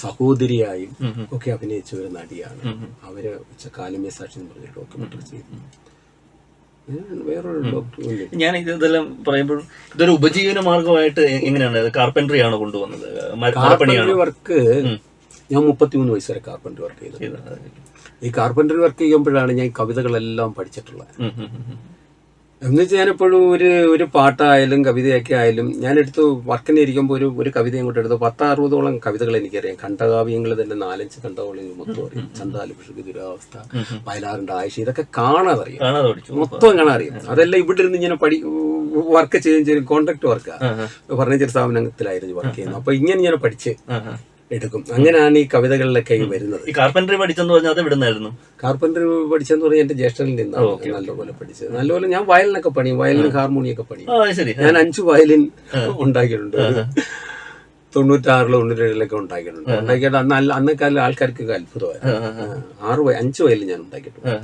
സഹോദരിയായും ഒക്കെ അഭിനയിച്ച ഒരു നടിയാണ്. അവർ കാലമേ സാക്ഷി എന്ന് പറഞ്ഞ ഡോക്യുമെന്ററി ചെയ്തു. ഞാൻ
ഇതെല്ലാം പറയുമ്പോഴും ഇതൊരു ഉപജീവന മാർഗമായിട്ട് എങ്ങനെയാണ് കാർപ്പൻട്രി ആണ് കൊണ്ടുവന്നത്?
കാർപ്പൻട്രി വർക്ക് ഞാൻ മുപ്പത്തിമൂന്ന് വയസ്സ് വരെ കാർപ്പൻട്രി വർക്ക് ചെയ്തത് ഈ കാർപ്പൻട്രി വർക്ക് ചെയ്യുമ്പോഴാണ് ഞാൻ കവിതകളെല്ലാം പഠിച്ചിട്ടുള്ളത്. എന്ന് വെച്ചാൽ ഞാനെപ്പോഴും ഒരു ഒരു പാട്ടായാലും കവിതയൊക്കെ ആയാലും ഞാനെടുത്ത് വർക്കിനെ ഇരിക്കുമ്പോൾ ഒരു ഒരു കവിത ഇങ്ങോട്ട് എടുത്തു പത്ത് അറുപതോളം കവിതകൾ എനിക്കറിയാം. കണ്ഠകാവ്യങ്ങൾ തന്നെ നാലഞ്ച് കണ്ഠകോളം മൊത്തം അറിയാം. ചന്താലിപുഷ ദുരാവസ്ഥ വയലാറിന്റെ ആയിഷ ഇതൊക്കെ കാണാതെ അറിയാം മൊത്തം കാണാൻ അറിയാം അതെല്ലാം ഇവിടെ ഇരുന്ന് ഇങ്ങനെ പഠി വർക്ക് ചെയ്യുകയും ചെയ്യും കോൺട്രാക്ട് വർക്കാണ് ഫർണിച്ചർ സ്ഥാപനത്തിലായിരുന്നു വർക്ക് ചെയ്യുന്നത്. അപ്പൊ ഇങ്ങനെ ഞാൻ പഠിച്ച്. എടുക്കും. അങ്ങനെയാണ് ഈ കവിതകളിലൊക്കെ വരുന്നത്.
ഈ കാർപ്പൻട്രി പഠിച്ചെന്ന് പറഞ്ഞാൽ അത് എവിടുന്നായിരുന്നു
കാർപ്പൻട്രി പഠിച്ചെന്ന് പറഞ്ഞാൽ എന്റെ ജ്യേഷ്ഠനിൽ നിന്നാണ് നല്ലപോലെ പഠിച്ചത്. നല്ലപോലെ ഞാൻ വയലിനൊക്കെ പണിയും വയലിനും ഹാർമോണിയൊക്കെ പണിയും.
അത്
ഞാൻ അഞ്ചു വയലിൻ ഉണ്ടാക്കിയിട്ടുണ്ട്. തൊണ്ണൂറ്റാറിലോ തൊണ്ണൂറ്റേഴിലൊക്കെ ഉണ്ടാക്കിയിട്ടുണ്ട്. ഉണ്ടാക്കിയിട്ട് അന്ന് അല്ല ആൾക്കാർക്ക് ആൾക്കാർക്ക് അത്ഭുതമായിരുന്നു. ആറ് വയ- അഞ്ച് വയലിൻ ഞാൻ ഉണ്ടാക്കിയിട്ടുണ്ട്.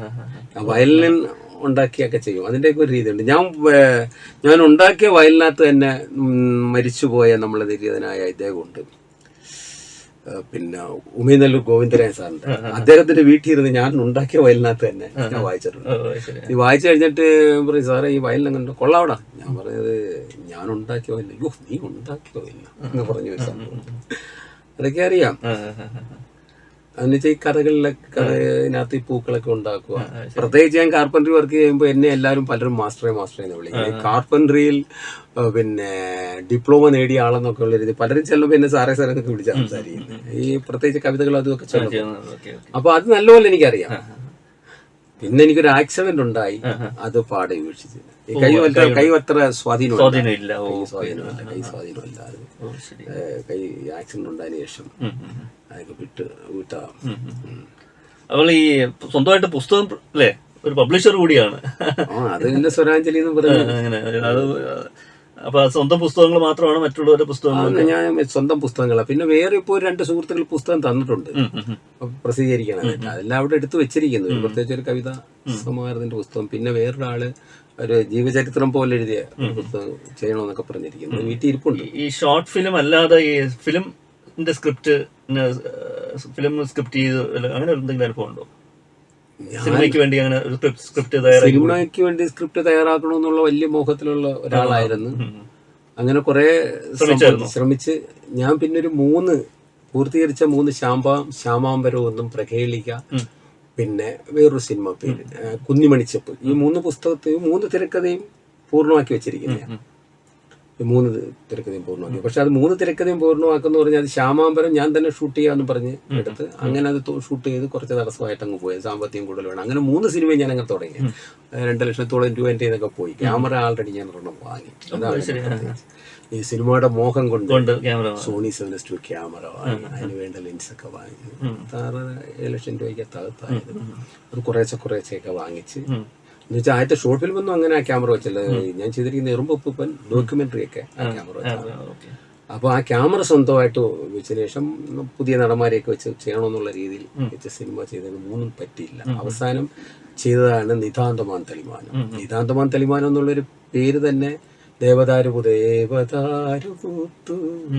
വയലിൻ ഉണ്ടാക്കിയൊക്കെ ചെയ്യും. അതിന്റെയൊക്കെ ഒരു രീതിയുണ്ട്. ഞാൻ ഞാൻ ഉണ്ടാക്കിയ വയലിനകത്ത് തന്നെ മരിച്ചുപോയ നമ്മളെ നിര്യാതനായ ഇദ്ദേഹമുണ്ട്. ഏർ, പിന്നെ ഉമയനല്ലൂർ ഗോവിന്ദരായ സാറിന്റെ അദ്ദേഹത്തിന്റെ വീട്ടിൽ ഇരുന്ന് ഞാൻ ഉണ്ടാക്കിയ വയലിനകത്ത് തന്നെ ഞാൻ വായിച്ചിട്ടുണ്ട്. ഈ വായിച്ചു കഴിഞ്ഞിട്ട് പറയും സാറേ ഈ വയലിനെ കണ്ടു കൊള്ളാവടാ? ഞാൻ പറഞ്ഞത് ഞാൻ ഉണ്ടാക്കിയ വയലിന്. യോ നീ ഉണ്ടാക്കിയ വയലിന്? എന്ന് പറഞ്ഞു ഒരു സംഭവം അതൊക്കെ അറിയാം. എന്നുവെച്ചാൽ ഈ കഥകളിലൊക്കെ കഥയിനകത്ത് ഈ പൂക്കളൊക്കെ ഉണ്ടാക്കുക. പ്രത്യേകിച്ച് ഞാൻ കാർപ്പൻട്രി വർക്ക് ചെയ്യുമ്പോൾ എന്നെ എല്ലാവരും പലരും മാസ്റ്ററെ മാസ്റ്ററെ എന്ന് വിളിക്കും. കാർപ്പൻട്രിയിൽ പിന്നെ ഡിപ്ലോമ നേടിയ ആളെന്നൊക്കെ ഉള്ള രീതി പലരും ചെല്ലുമ്പോൾ എന്നെ സാറേ സാറേ എന്നൊക്കെ വിളിച്ച് സംസാരിക്കുന്നത് ഈ പ്രത്യേകിച്ച് കവിതകളും അതുമൊക്കെ ചെല്ലും
ചെയ്യുന്നത്, ഓക്കേ, ഓക്കേ.
അപ്പൊ അത് നല്ലപോലെ എനിക്കറിയാം. പിന്നെ എനിക്കൊരു ആക്സിഡന്റ് ഉണ്ടായി അത് പാടെ വീക്ഷിച്ച് കൈ അത്ര കൈ അത്ര സ്വാധീനം
സ്വാധീനം ഇല്ല ഓ
കൈ സ്വാധീനമില്ല കൈ ആക്സിഡന്റ് ഉണ്ടായതിനു ശേഷം. അതൊക്കെ വിട്ട് വിട്ടാ.
അപ്പോൾ ഈ സ്വന്തമായിട്ട് പുസ്തകം അല്ലേ ഒരു പബ്ലിഷർ കൂടിയാണ്.
ആ അത് എന്റെ സ്വരാഞ്ജലി എന്ന്
അത് അപ്പൊ സ്വന്തം പുസ്തകങ്ങൾ മാത്രമാണ് മറ്റുള്ളവരുടെ പുസ്തകങ്ങൾ
ഞാൻ സ്വന്തം പുസ്തകങ്ങളാണ് പിന്നെ വേറെ ഇപ്പോൾ രണ്ട് സുഹൃത്തുക്കൾ പുസ്തകം തന്നിട്ടുണ്ട്. പ്രസിദ്ധീകരിക്കാനായിട്ട് അതെല്ലാം അവിടെ എടുത്തു വെച്ചിരിക്കുന്നു. പ്രത്യേകിച്ച് ഒരു കവിത സമാഹാരത്തിന്റെ പുസ്തകം. പിന്നെ വേറൊരാൾ ഒരു ജീവചരിത്രം പോലെ എഴുതിയ പുസ്തകം ചെയ്യണമെന്നൊക്കെ പറഞ്ഞിരിക്കുന്നു. വീട്ടിൽ ഇരിപ്പുണ്ട്.
ഈ ഷോർട്ട് ഫിലിം അല്ലാതെ ഈ ഫിലിം സ്ക്രിപ്റ്റ് ഫിലിം സ്ക്രിപ്റ്റ് ചെയ്ത് അങ്ങനെ എന്തെങ്കിലും അനുഭവം ഉണ്ടോ? സിനിമയ്ക്ക് വേണ്ടി അങ്ങനെ ഒരു സ്ക്രിപ്റ്റ്
സിനിമയ്ക്ക് വേണ്ടി സ്ക്രിപ്റ്റ് തയ്യാറാക്കണമെന്നുള്ള വലിയ മോഹത്തിലുള്ള ഒരാളായിരുന്നു. അങ്ങനെ കുറെ? ശ്രമിച്ച് ഞാൻ പിന്നെ ഒരു മൂന്ന് പൂർത്തീകരിച്ച മൂന്ന് ശാമ്പാം ശ്യാമാംബരവും ഒന്നും പ്രകേളിക്ക പിന്നെ വേറൊരു സിനിമ പേര് കുഞ്ഞിമണിച്ചപ്പ് ഈ മൂന്ന് പുസ്തകത്തെയും മൂന്ന് തിരക്കഥയും പൂർണമാക്കി വെച്ചിരിക്കുന്നതാണ് മൂന്ന് തിരക്കഥയും പൂർണമാക്കി. പക്ഷെ അത് മൂന്ന് തിരക്കഥയും പൂർണമാക്കുന്ന പറഞ്ഞാൽ അത് ശ്യാമാംബരം ഞാൻ തന്നെ ഷൂട്ട് ചെയ്യാമെന്ന് പറഞ്ഞ് എടുത്ത് അങ്ങനെ അത് ഷൂട്ട് ചെയ്ത് കുറച്ച് തടസ്സമായിട്ട് അങ്ങ് പോയി. സാമ്പത്തികം കൂടുതൽ വേണം. അങ്ങനെ മൂന്ന് സിനിമയും ഞാൻ അങ്ങനെ തുടങ്ങി. രണ്ട് ലക്ഷത്തോളം രൂപ എന്റെ ഇതൊക്കെ പോയി. ക്യാമറ ആൾറെഡി ഞാൻ ഒരെണ്ണം വാങ്ങി അതാണ് ഈ സിനിമയുടെ മോഹം കൊണ്ട് Sony seven S two camera വാങ്ങി. അതിന് വേണ്ട ലെൻസ് ഒക്കെ വാങ്ങി ആറ് ഏഴ് ലക്ഷം രൂപയ്ക്ക് തകർത്തായിരുന്നു അത് കുറേശ്ശെ കുറേശ്ശെയൊക്കെ വാങ്ങിച്ച് എന്ന് വെച്ചാൽ ആദ്യത്തെ ഷോർട്ട് ഫിലിം ഒന്നും അങ്ങനെ ആ ക്യാമറ വെച്ചല്ല. ഞാൻ ചെയ്തിരിക്കുന്ന എറുമ്പൊപ്പൻ ഡോക്യുമെന്ററി ഒക്കെ ക്യാമറ വെച്ചാണ്. അപ്പോൾ ആ ക്യാമറ സ്വന്തമായിട്ട് വെച്ച ശേഷം പുതിയ നടന്മാരെയൊക്കെ വെച്ച് ചെയ്യണമെന്നുള്ള രീതിയിൽ വെച്ച് സിനിമ ചെയ്തതിന് മൂന്നും പറ്റിയില്ല. അവസാനം ചെയ്തതാണ് നിതാന്തമാൻ തലിമാനം നിതാന്തമാൻ തലിമാനം എന്നുള്ളൊരു പേര് തന്നെ ദേവദാരു ദേവദാരു പൂത്തു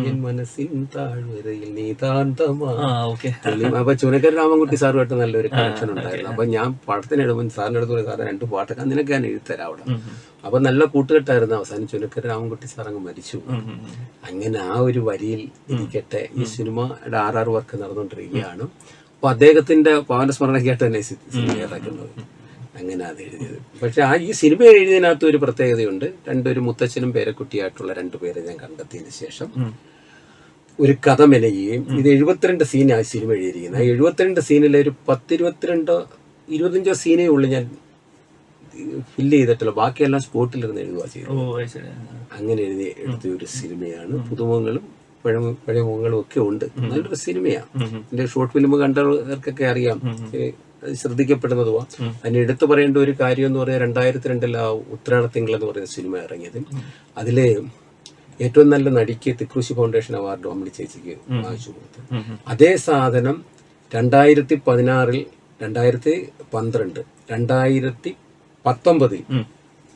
എൻ മനസ്സിൻ താഴ്വരയിൽ നിതാന്തമാ
ആ ഓക്കെ.
തെളിമ- അപ്പൊ ചുനക്കര രാമൻകുട്ടി സാറുമായിട്ട് നല്ലൊരു കണക്ഷൻ ഉണ്ടായിരുന്നു. അപ്പൊ ഞാൻ പാടത്തിന് ഇടുമ്പോൾ സാറിന്റെ അടുത്ത് പോയി സാറേ രണ്ട് പാട്ടൊക്കെ നിനക്ക് ഞാൻ എഴുതരാം അവിടെ. അപ്പൊ നല്ല കൂട്ടുകെട്ടായിരുന്നു അവസാനം. ചുനക്കര രാമൻകുട്ടി സാർ അങ്ങ് മരിച്ചു. അങ്ങനെ ആ ഒരു വരിയിൽ ഇരിക്കട്ടെ. ഈ സിനിമയുടെ ആർ ആർ വർക്ക് നടന്നുകൊണ്ടിരിക്കുകയാണ്. അപ്പൊ അദ്ദേഹത്തിന്റെ പവനസ്മരണയ്ക്കായിട്ട് തന്നെ സിനിമ ഇറക്കുന്നത്. അങ്ങനെ അത് എഴുതിയത്. പക്ഷെ ആ ഈ സിനിമ എഴുതിയതിനകത്ത് ഒരു പ്രത്യേകതയുണ്ട്. രണ്ടൊരു മുത്തച്ഛനും പേരക്കുട്ടിയായിട്ടുള്ള രണ്ടു പേരെ ഞാൻ കണ്ടെത്തിയതിന് ശേഷം ഒരു കഥ മെനയുകയും ഇത് എഴുപത്തിരണ്ട് സീനാണ് സിനിമ എഴുതിയിരിക്കുന്നത്. ആ എഴുപത്തിരണ്ട് സീനിലെ ഒരു പത്തിരുപത്തിരണ്ടോ ഇരുപത്തഞ്ചോ സീനേ ഉള്ളു ഞാൻ ഫില്ല് ചെയ്തിട്ടുള്ള. ബാക്കിയെല്ലാം സ്പോട്ടിലിരുന്ന് എഴുതുക
ചെയ്തു
അങ്ങനെ എഴുതി എടുത്ത ഒരു സിനിമയാണ്. പുതുമുഖങ്ങളും പഴയ പഴയ മുഖങ്ങളും ഒക്കെ ഉണ്ട്. നല്ലൊരു സിനിമയാണ് എന്റെ ഷോർട്ട് ഫിലിം കണ്ടവർക്കൊക്കെ അറിയാം. ശ്രദ്ധിക്കപ്പെടുന്നതുവാ അതിന് എടുത്തു പറയേണ്ട ഒരു കാര്യം എന്ന് പറഞ്ഞാൽ രണ്ടായിരത്തി രണ്ടിൽ ആ ഉത്രാടത്തിങ്കൾ എന്ന് പറയുന്ന സിനിമ ഇറങ്ങിയത് അതിലെ ഏറ്റവും നല്ല നടിക്ക് തിക്രൂശി ഫൗണ്ടേഷൻ അവാർഡ് അമ്മണി ചേച്ചിക്ക് വാങ്ങിച്ചു കൊടുത്തു അതേ സാധനം രണ്ടായിരത്തി പതിനാറിൽ രണ്ടായിരത്തി പന്ത്രണ്ട് രണ്ടായിരത്തി പത്തൊമ്പതിൽ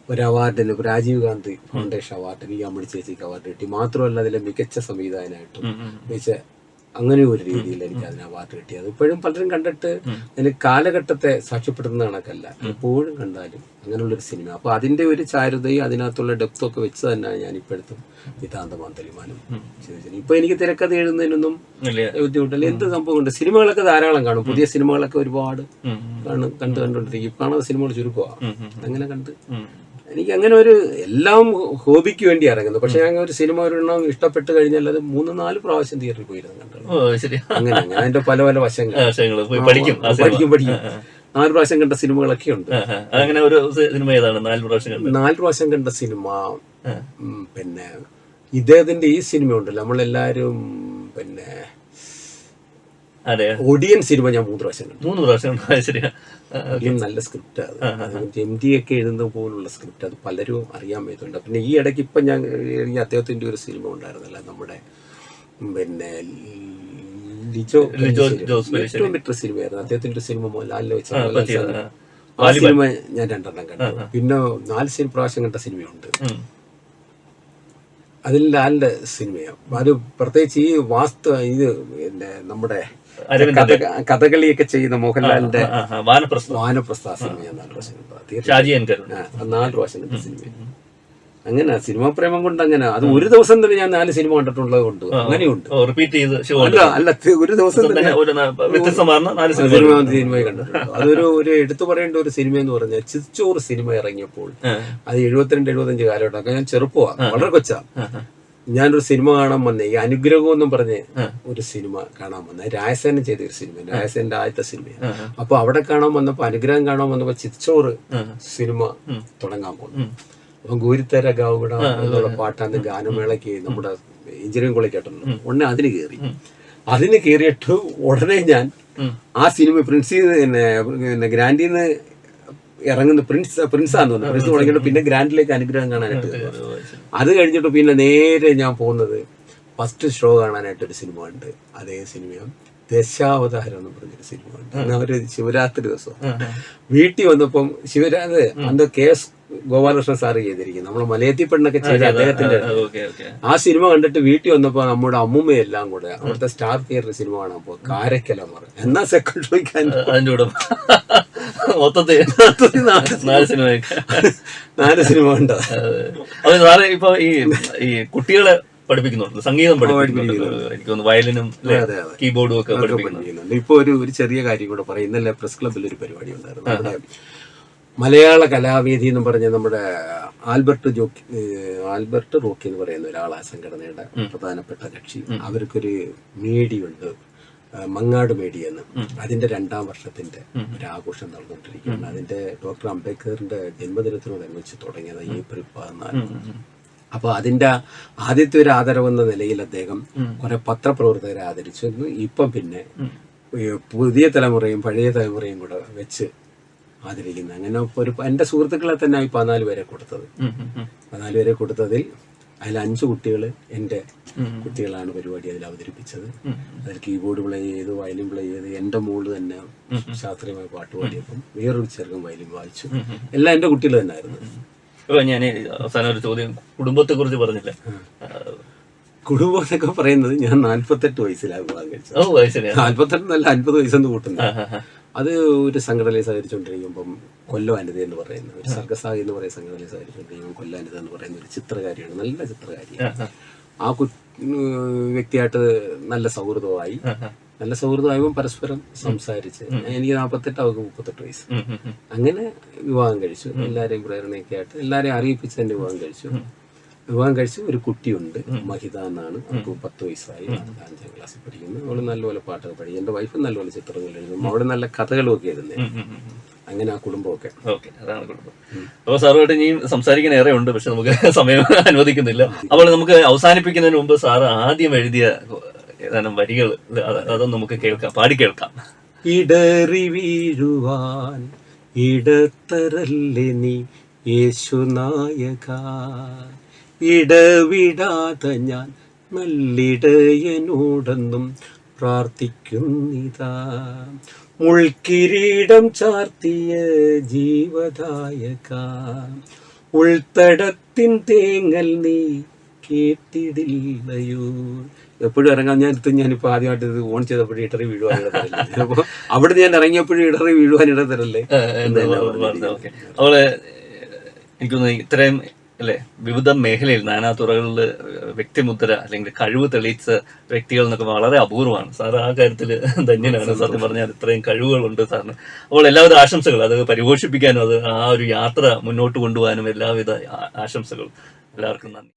ഒരു അവാർഡിന് രാജീവ് ഗാന്ധി ഫൗണ്ടേഷൻ അവാർഡിന് ഈ അമ്മണി ചേച്ചിക്ക് അവാർഡ് കിട്ടി. മാത്രമല്ല അതിലെ മികച്ച സംവിധായകനായിട്ടും മികച്ച അങ്ങനെ ഒരു രീതിയിൽ എനിക്ക് അതിന് അവാർഡ് കിട്ടിയത്. ഇപ്പോഴും പലരും കണ്ടിട്ട് അതിന് കാലഘട്ടത്തെ സാക്ഷ്യപ്പെടുന്ന കണക്കല്ല. എപ്പോഴും കണ്ടാലും അങ്ങനെയുള്ളൊരു സിനിമ അപ്പൊ അതിന്റെ ഒരു ചാരുതയും അതിനകത്തുള്ള ഡെപ്തും ഒക്കെ വെച്ച് തന്നെയാണ് ഞാൻ ഇപ്പോഴത്തും നിതാന്തമാൻ തെളിമാനം ചെറിയ ഇപ്പൊ എനിക്ക് തിരക്കഥ എഴുതുന്നതിനൊന്നും ബുദ്ധിമുട്ടില്ല. എന്ത് സംഭവമുണ്ട്? സിനിമകളൊക്കെ ധാരാളം കാണും. പുതിയ സിനിമകളൊക്കെ ഒരുപാട് കാണും കണ്ട് കണ്ടുകൊണ്ടിരിക്കും കാണുന്ന സിനിമകൾ ചുരുക്കമാണ് അങ്ങനെ കണ്ട് എനിക്ക് അങ്ങനെ ഒരു എല്ലാം ഹോബിക്ക് വേണ്ടി ഇറങ്ങുന്നു പക്ഷെ ഞാൻ ഒരു സിനിമ ഒരെണ്ണം ഇഷ്ടപ്പെട്ട് കഴിഞ്ഞാൽ അത് മൂന്ന് നാല് പ്രാവശ്യം തിയേറ്ററിൽ പോയിരുന്നു കണ്ടു അങ്ങനെ അങ്ങനെ അതിന്റെ പല പല വശങ്ങൾ.
പഠിക്കും.
പഠിക്കും പഠിക്കും. നാല് പ്രാവശ്യം കണ്ട സിനിമകളൊക്കെ ഉണ്ട്.
അങ്ങനെ ഒരു സിനിമ ഏതാണ്? നാല് പ്രാവശ്യം
നാല് പ്രാവശ്യം കണ്ട സിനിമ പിന്നെ ഇദ്ദേഹത്തിന്റെ ഈ സിനിമ ഉണ്ടല്ലോ നമ്മളെല്ലാരും പിന്നെ ഒടിയൻ സിനിമ ഞാൻ മൂന്ന് പ്രാവശ്യം കണ്ടു.
മൂന്ന് പ്രാവശ്യം ശരിയാ.
നല്ല സ്ക്രിപ്റ്റ് അത്. എം ഡി ഒക്കെ എഴുതുന്ന പോലുള്ള സ്ക്രിപ്റ്റ് അത് പലരും അറിയാൻ പറ്റുന്നുണ്ട് പിന്നെ ഈ ഇടയ്ക്ക് ഇപ്പം ഞാൻ ഈ അദ്ദേഹത്തിന്റെ ഒരു സിനിമ ഉണ്ടായിരുന്നല്ല നമ്മുടെ പിന്നെ ലിജോ. ഏറ്റവും ബെറ്റർ സിനിമയായിരുന്നു. അദ്ദേഹത്തിന്റെ ഒരു സിനിമ മോഹൻലാലിനെ വെച്ച
ആ,
സിനിമ ഞാൻ രണ്ടെണ്ണം കണ്ടു. പിന്നെ നാല് സിനിമ പ്രാവശ്യം കണ്ട സിനിമയുണ്ട്. അതിൽ ലാലിന്റെ സിനിമയാണ്. അത് പ്രത്യേകിച്ച് ഈ വാസ്തു ഇത് പിന്നെ നമ്മുടെ കഥകളിയൊക്കെ ചെയ്യുന്ന മോഹൻലാലിന്റെ
വാനപ്രസ്ഥം.
സിനിമയാണ് നാല് പ്രാവശ്യം കണ്ടു
ഷാജി
നാല് സിനിമ അങ്ങനെ സിനിമാ പ്രേമം കൊണ്ട് അങ്ങനെ. അത് ഒരു ദിവസം തന്നെ ഞാൻ നാല് സിനിമ കണ്ടിട്ടുള്ളത് കൊണ്ട്. അങ്ങനെയുണ്ട്.
റിപ്പീറ്റ് ചെയ്ത്
അല്ല അല്ല ഒരു ദിവസം തന്നെ
സിനിമ
കണ്ടിട്ടുണ്ട്. അതൊരു ഒരു എടുത്തു പറയേണ്ട ഒരു സിനിമ എന്ന് പറഞ്ഞാൽ ചിച്ചോറ് സിനിമ ഇറങ്ങിയപ്പോൾ അത് എഴുപത്തിരണ്ട് എഴുപത്തഞ്ച് കാലഘട്ടം. ഞാൻ ചെറുപ്പമാണ്. വളരെ കൊച്ചാ ഞാനൊരു സിനിമ കാണാൻ വന്നേ. ഈ അനുഗ്രഹം എന്നും പറഞ്ഞ് ഒരു സിനിമ കാണാൻ വന്ന. രായസേനൻ ചെയ്ത ഒരു സിനിമ രായസേന്റെ ആദ്യത്തെ സിനിമ അപ്പൊ അവിടെ കാണാൻ വന്നപ്പോ അനുഗ്രഹം കാണാൻ വന്നപ്പോ ചിച്ചോറ് സിനിമ തുടങ്ങാൻ പോകുന്നു അപ്പൊ ഗുരുത്തര ഗൗഡ എന്നുള്ള പാട്ടാന്ന് ഗാനമേളയ്ക്ക് നമ്മുടെ എഞ്ചിനീയറിംഗ് കോളേജ് കേട്ടല്ലോ ഉടനെ അതിന് കയറി അതിന് കയറിയിട്ട് ഉടനെ ഞാൻ ആ സിനിമ പിന്നെ ഗ്രാൻഡിന്ന് ഇറങ്ങുന്ന പ്രിൻസ് പ്രിൻസാന്ന് തോന്നുന്നു. പ്രിൻസ് തുടങ്ങിയിട്ട് പിന്നെ ഗ്രാൻഡിലേക്ക് അനുഗ്രഹം കാണാനായിട്ട് അത് കഴിഞ്ഞിട്ട് പിന്നെ നേരെ ഞാൻ പോകുന്നത് ഫസ്റ്റ് ഷോ കാണാനായിട്ട് ഒരു സിനിമ ഉണ്ട്. അതേ സിനിമയും ദശാവതാരം എന്ന് പറഞ്ഞൊരു സിനിമ ഉണ്ട് അന്ന് ഒരു ശിവരാത്രി ദിവസം. വീട്ടിൽ വന്നപ്പം ശിവരാത്രി അന്ന് കെ എസ് ഗോപാലകൃഷ്ണൻ സാറ് ചെയ്തിരിക്കുന്നത് നമ്മളെ മലയത്തി പെണ്ണൊക്കെ ചെയ്ത അദ്ദേഹത്തിന്റെ ആ സിനിമ കണ്ടിട്ട് വീട്ടിൽ വന്നപ്പോ നമ്മുടെ അമ്മുമ്മയെല്ലാം കൂടെ അവിടുത്തെ സ്റ്റാർ തിയേറ്റർ സിനിമ കാണാൻ പോ കാരക്കലമറ എന്നാ സെക്കൻഡ് ഷോയ്ക്ക്
അതിന്റെ കൂടെ മൊത്തത്തിൽ നാല് സിനിമ.
നാല് സിനിമ കണ്ട
അതെ. സാറേ ഇപ്പൊ ഈ കുട്ടികളെ പഠിപ്പിക്കുന്നുണ്ട്. സംഗീതം പഠിപ്പിക്കുന്നുണ്ട് എനിക്ക് തോന്നുന്നു. വയലിനും. കീബോർഡും ഒക്കെ പഠിപ്പിക്കുന്നുണ്ട്.
ഇപ്പൊ ഒരു ഒരു ചെറിയ കാര്യം കൂടെ പറയും. ഇന്നലെ പ്രസ് ക്ലബിൽ ഒരു പരിപാടി ഉണ്ടായിരുന്നു. മലയാള കലാവേദി എന്ന് പറഞ്ഞ നമ്മുടെ ആൽബർട്ട് ജോക്കി ആൽബർട്ട് റോക്കി എന്ന് പറയുന്ന ഒരാളാ സംഘടനയുടെ പ്രധാനപ്പെട്ട കക്ഷി. അവർക്കൊരു മേടിയുണ്ട്. മങ്ങാട് മേടി എന്ന്. അതിന്റെ രണ്ടാം വർഷത്തിന്റെ ഒരു ആഘോഷം നടന്നുകൊണ്ടിരിക്കുകയാണ്. അതിന്റെ ഡോക്ടർ അംബേദ്കറിന്റെ ജന്മദിനത്തിനോടനുബന്ധിച്ച് തുടങ്ങിയത് ഏപ്രിൽ പതിനാല് അപ്പൊ അതിന്റെ ആദ്യത്തെ ഒരു ആദരവെന്ന നിലയിൽ അദ്ദേഹം കുറെ പത്രപ്രവർത്തകരെ ആദരിച്ചു ഇപ്പം പിന്നെ പുതിയ തലമുറയും പഴയ തലമുറയും കൂടെ വെച്ച് ആദരിക്കുന്നത് അങ്ങനെ ഒരു എന്റെ സുഹൃത്തുക്കളെ തന്നെ ഈ പതിനാല് പേരെ കൊടുത്തത്. പതിനാല് പേരെ കൊടുത്തതിൽ അതിൽ അഞ്ച് കുട്ടികൾ എന്റെ കുട്ടികളാണ് പരിപാടി അതിൽ അവതരിപ്പിച്ചത്. അതിൽ കീബോർഡ് പ്ലേ ചെയ്തു വയലിൻ പ്ലേ ചെയ്ത് എന്റെ മോൾ തന്നെ ശാസ്ത്രീയമായി പാട്ട് പാടിയപ്പം വേറൊരു ചെറുക്കൻ വയലിൻ വായിച്ചു. എല്ലാം എന്റെ കുട്ടികൾ തന്നെയായിരുന്നു
അപ്പൊ ഞാൻ അവസാനം ഒരു ചോദ്യം കുടുംബത്തെ കുറിച്ച് പറഞ്ഞില്ല?
കുടുംബം എന്നൊക്കെ പറയുന്നത് ഞാൻ നാല്പത്തെട്ട് വയസ്സിലാണ് വിവാഹം കഴിച്ചത്. അൻപത് വയസ്സെന്ന് കൂട്ടുന്നത്. അത് ഒരു സംഘടനയിൽ സഹകരിച്ചുകൊണ്ടിരിക്കുമ്പം കൊല്ലവാനിത എന്ന് പറയുന്ന ഒരു സർഗസാഹി എന്ന് പറയുന്ന സംഘടനയിൽ സഹകരിച്ചുകൊണ്ടിരിക്കുമ്പോൾ കൊല്ലാനിത എന്ന് പറയുന്ന ഒരു ചിത്രകാരിയാണ്. നല്ല ചിത്രകാരിയാണ്. ആ കു വ്യക്തിയായിട്ട് നല്ല സൗഹൃദമായി. നല്ല സൗഹൃദമായപ്പോൾ പരസ്പരം സംസാരിച്ച്. എനിക്ക് നാൽപ്പത്തെട്ട് അവർക്ക് മുപ്പത്തെട്ട് വയസ്സ്. അങ്ങനെ വിവാഹം കഴിച്ചു. എല്ലാവരെയും പ്രേരണയൊക്കെ ആയിട്ട് എല്ലാവരെയും അറിയിപ്പിച്ച് തന്നെ വിവാഹം കഴിച്ചു. വിവാഹം കഴിച്ച് ഒരു കുട്ടിയുണ്ട്. മഹിത എന്നാണ്. അവൾക്ക് പത്ത് വയസ്സായി. അഞ്ചാം ക്ലാസ്സിൽ പഠിക്കുന്നു. അവൾ നല്ലപോലെ പാട്ടൊക്കെ പഠിക്കും എന്റെ വൈഫ് നല്ലപോലെ ചിത്രങ്ങൾ എഴുതും അവിടെ നല്ല കഥകളും ഒക്കെ എഴുതുന്നത്. അങ്ങനെ ആ കുടുംബമൊക്കെ.
ഓക്കെ. അതാണ് കുടുംബം. അപ്പൊ സാറുമായിട്ട് ഇനിയും സംസാരിക്കാൻ ഏറെ ഉണ്ട്. പക്ഷെ നമുക്ക് സമയം അനുവദിക്കുന്നില്ല. അപ്പോൾ നമുക്ക് അവസാനിപ്പിക്കുന്നതിന് മുമ്പ് സാറ് ആദ്യം എഴുതിയ ഏതാനും വരികൾ അതൊന്നും നമുക്ക് കേൾക്കാം പാടി കേൾക്കാം.
ഇടറി വീഴുവാൻ ഇടത്തരല്ലേ നീ യേശുനായക ഇടവിടാതെ ഞാൻ നല്ലിടയനോടെന്നും പ്രാർത്ഥിക്കുന്നിതാ. മുൾക്കിരീടം ചാർത്തിയ ജീവദായക. ഉൾത്തടത്തിൻ തേങ്ങൽ നീ കേട്ടിടില്ലയോ? എപ്പോഴും ഇറങ്ങാൻ ഞാൻ എടുത്ത് ഞാനിപ്പോൾ ആദ്യമായിട്ട് ഇത് ഓൺ ചെയ്തപ്പോഴും ഇടറി വീഴുവാൻ ഇടതരല്ലേ അപ്പോൾ അവിടെ ഞാൻ ഇറങ്ങിയപ്പോഴും ഇടറി വീഴുവാൻ ഇടതരല്ലേ
അവൾ എനിക്ക് ഇത്രയും അല്ലെ വിവിധ മേഖലയിൽ നാനാതുറകളിൽ വ്യക്തിമുദ്ര അല്ലെങ്കിൽ കഴിവ് തെളിയിച്ച വ്യക്തികൾ എന്നൊക്കെ വളരെ അപൂർവമാണ്. സാർ ആ കാര്യത്തിൽ ധന്യനാണ്. സത്യം പറഞ്ഞാൽ ഇത്രയും കഴിവുകളുണ്ട് സാറിന്. അപ്പോൾ എല്ലാവിധ ആശംസകൾ അത് പരിപോഷിപ്പിക്കാനും അത് ആ ഒരു യാത്ര മുന്നോട്ട് കൊണ്ടുപോകാനും എല്ലാവിധ ആശംസകളും. ആശംസകൾ എല്ലാവർക്കും നന്ദി.